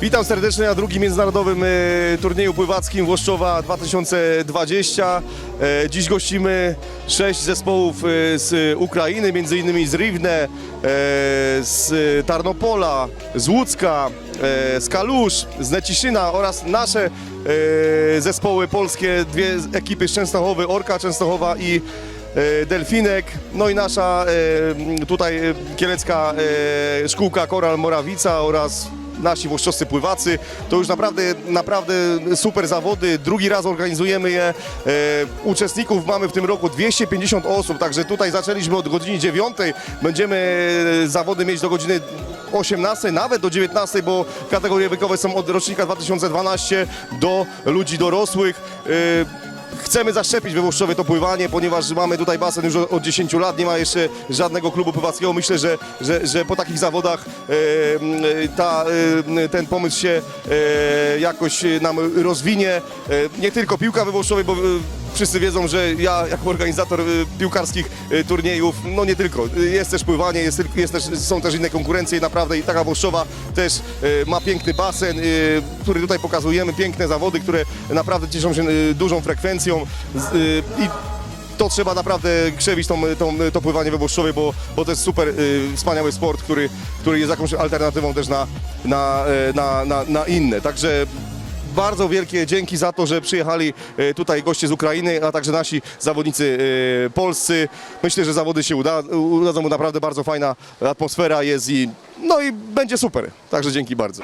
Witam serdecznie na drugim międzynarodowym e, turnieju pływackim Włoszczowa 2020. E, dziś gościmy sześć zespołów e, z Ukrainy, między innymi z Rivne, z Tarnopola, z Łódzka, z Kalusz, z Neciszyna oraz nasze zespoły polskie, dwie ekipy z Częstochowy, Orka Częstochowa i Delfinek, no i nasza tutaj kielecka szkółka Koral Morawica oraz nasi włoszczowscy pływacy. To już naprawdę, naprawdę super zawody. Drugi raz organizujemy je. E, uczestników mamy w tym roku 250 osób, także tutaj zaczęliśmy od godziny 9. Będziemy e, zawody mieć do godziny 18, nawet do 19, bo kategorie wiekowe są od rocznika 2012 do ludzi dorosłych. Chcemy zaszczepić we Włoszczowie to pływanie, ponieważ mamy tutaj basen już od 10 lat, nie ma jeszcze żadnego klubu pływackiego. Myślę, że, że, że po takich zawodach e, e, ta, e, ten pomysł się jakoś nam rozwinie. Nie tylko piłka we Włoszczowie, bo wszyscy wiedzą, że ja jako organizator e, piłkarskich e, turniejów, no nie tylko, jest też pływanie, jest, jest też, są też inne konkurencje naprawdę i taka Włoszczowa też e, ma piękny basen, który tutaj pokazujemy, piękne zawody, które naprawdę cieszą się dużą frekwencją i to trzeba naprawdę krzewić tą, tą, to pływanie we Włoszczowie, bo, bo to jest super y, wspaniały sport, który, który jest jakąś alternatywą też na, na, na, na, na inne. Także bardzo wielkie dzięki za to, że przyjechali e, tutaj goście z Ukrainy, a także nasi zawodnicy e, polscy. Myślę, że zawody się uda, udadzą, bo naprawdę bardzo fajna atmosfera jest i no i będzie super. Także dzięki bardzo.